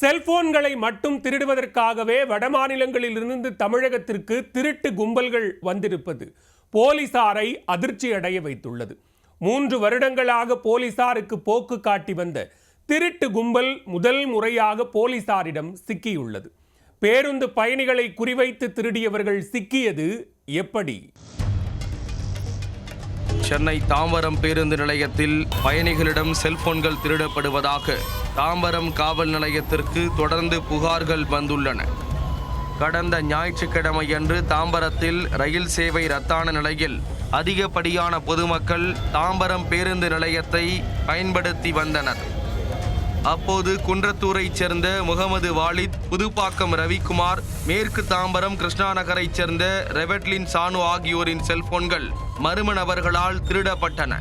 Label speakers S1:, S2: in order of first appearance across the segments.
S1: செல்போன்களை மட்டும் திருடுவதற்காகவே வடமாநிலங்களிலிருந்து தமிழகத்திற்கு திருட்டு கும்பல்கள் வந்திருப்பது போலீசாரை அதிர்ச்சி அடைய வைத்துள்ளது. மூன்று வருடங்களாக போலீசாருக்கு போக்கு காட்டி வந்த திருட்டு கும்பல் முதல் முறையாக போலீசாரிடம் சிக்கியுள்ளது. பேருந்து பயணிகளை குறிவைத்து திருடியவர்கள் சிக்கியது எப்படி?
S2: சென்னை தாம்பரம் பேருந்து நிலையத்தில் பயணிகளிடம் செல்போன்கள் திருடப்படுவதாக தாம்பரம் காவல் நிலையத்திற்கு தொடர்ந்து புகார்கள் வந்துள்ளன. கடந்த ஞாயிற்றுக்கிழமையன்று தாம்பரத்தில் ரயில் சேவை ரத்தான நிலையில் அதிகப்படியான பொதுமக்கள் தாம்பரம் பேருந்து நிலையத்தை பயன்படுத்தி வந்தனர். அப்போது குன்றத்தூரைச் சேர்ந்த முகமது வாலித் புதுப்பாக்கம் ரவிக்குமார் மேற்கு தாம்பரம் கிருஷ்ணா நகரைச் சேர்ந்த ரெவட்லின் சானு ஆகியோரின் செல்போன்கள் மர்ம நபர்களால் திருடப்பட்டன.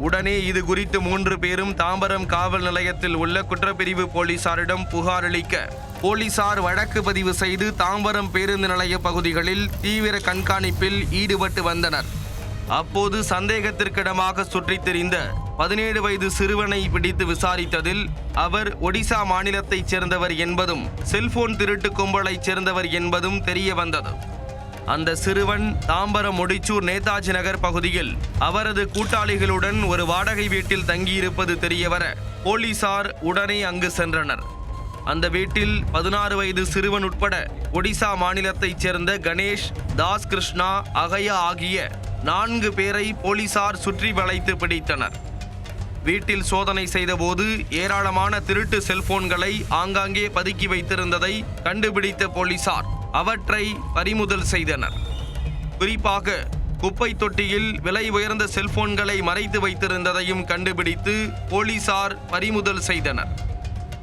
S2: உடனே இது குறித்து மூன்று பேரும் தாம்பரம் காவல் நிலையத்தில் உள்ள குற்றப்பிரிவு போலீசாரிடம் புகார் அளிக்க போலீசார் வழக்கு பதிவு செய்து தாம்பரம் பேருந்து நிலைய பகுதிகளில் தீவிர கண்காணிப்பில் ஈடுபட்டு வந்தனர். அப்போது சந்தேகத்திற்கிடமாக சுற்றித் திரிந்த பதினேழு வயது சிறுவனை பிடித்து விசாரித்ததில் அவர் ஒடிசா மாநிலத்தைச் சேர்ந்தவர் என்பதும் செல்போன் திருட்டு கும்பலைச் சேர்ந்தவர் என்பதும் தெரிய வந்தது அந்த சிறுவன் தாம்பரம் முடிச்சூர் நேதாஜி நகர் பகுதியில் அவரது கூட்டாளிகளுடன் ஒரு வாடகை வீட்டில் தங்கியிருப்பது தெரியவர போலீசார் உடனே அங்கு சென்றனர். அந்த வீட்டில் பதினாறு வயது சிறுவன் உட்பட ஒடிசா மாநிலத்தைச் சேர்ந்த கணேஷ் தாஸ் கிருஷ்ணா அகயா ஆகிய நான்கு பேரை போலீசார் சுற்றி வளைத்து பிடித்தனர். வீட்டில் சோதனை செய்தபோது ஏராளமான திருட்டு செல்போன்களை ஆங்காங்கே பதுக்கி வைத்திருந்ததை கண்டுபிடித்த போலீசார் அவற்றை பறிமுதல் செய்தனர். குறிப்பாக குப்பை தொட்டியில் விலை உயர்ந்த செல்போன்களை மறைத்து வைத்திருந்ததையும் கண்டுபிடித்து போலீசார் பறிமுதல் செய்தனர்.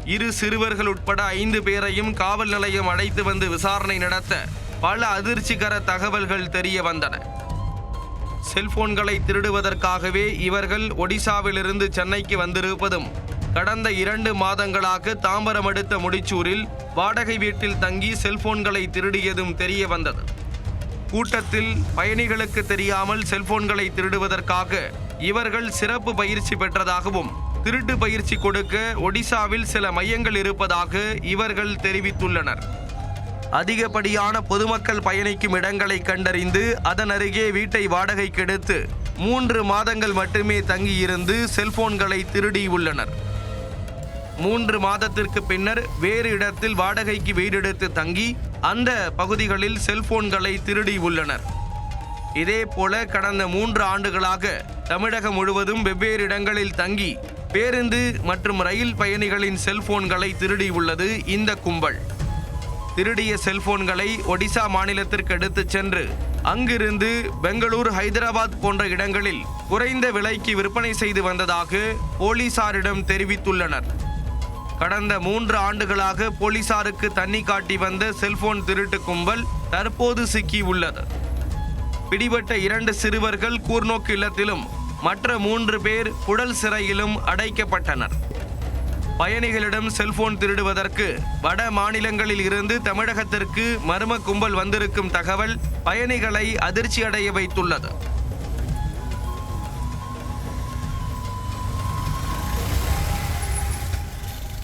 S2: இரு சிறுவர்கள் உட்பட ஐந்து பேரையும் காவல் நிலையம் அழைத்து வந்து விசாரணை நடத்த பல அதிர்ச்சிகர தகவல்கள் தெரிய வந்தன. செல்போன்களை திருடுவதற்காகவே இவர்கள் ஒடிசாவிலிருந்து சென்னைக்கு வந்திருப்பதும் கடந்த இரண்டு மாதங்களாக தாம்பரம் அடுத்த முடிச்சூரில் வாடகை வீட்டில் தங்கி செல்போன்களை திருடியதும் தெரிய வந்தது. கூட்டத்தில் பயணிகளுக்கு தெரியாமல் செல்போன்களை திருடுவதற்காக இவர்கள் சிறப்பு பயிற்சி பெற்றதாகவும் திருட்டு பயிற்சி கொடுக்க ஒடிசாவில் சில மையங்கள் இருப்பதாக இவர்கள் தெரிவித்துள்ளனர். அதிகப்படியான பொதுமக்கள் பயணிக்கும் இடங்களை கண்டறிந்து அதன் அருகே வீட்டை வாடகைக்கு எடுத்து மூன்று மாதங்கள் மட்டுமே தங்கியிருந்து செல்போன்களை திருடியுள்ளனர் மூன்று மாதத்திற்கு பின்னர் வேறு இடத்தில் வாடகைக்கு வீடெடுத்து தங்கி அந்த பகுதிகளில் செல்போன்களை திருடி உள்ளனர். இதே போல கடந்த மூன்று ஆண்டுகளாக தமிழகம் முழுவதும் வெவ்வேறு இடங்களில் தங்கி பேருந்து மற்றும் ரயில் பயணிகளின் செல்போன்களை திருடி உள்ளது இந்த கும்பல். திருடிய செல்போன்களை ஒடிசா மாநிலத்திற்கு எடுத்துச் சென்று அங்கிருந்து பெங்களூர் ஹைதராபாத் போன்ற இடங்களில் குறைந்த விலைக்கு விற்பனை செய்து வந்ததாக போலீசாரிடம் தெரிவித்துள்ளனர். கடந்த மூன்று ஆண்டுகளாக போலீசாருக்கு தண்ணி காட்டி வந்த செல்போன் திருட்டு கும்பல் தற்போது சிக்கி உள்ளது. பிடிபட்ட இரண்டு சிறுவர்கள் கூர்நோக்கு இல்லத்திலும் மற்ற மூன்று பேர் குடல் சிறையிலும் அடைக்கப்பட்டனர். பயணிகளிடம் செல்போன் திருடுவதற்கு வட மாநிலங்களில் இருந்து தமிழகத்திற்கு மர்ம கும்பல் வந்திருக்கும் தகவல் பயணிகளை அதிர்ச்சி அடைய வைத்துள்ளது.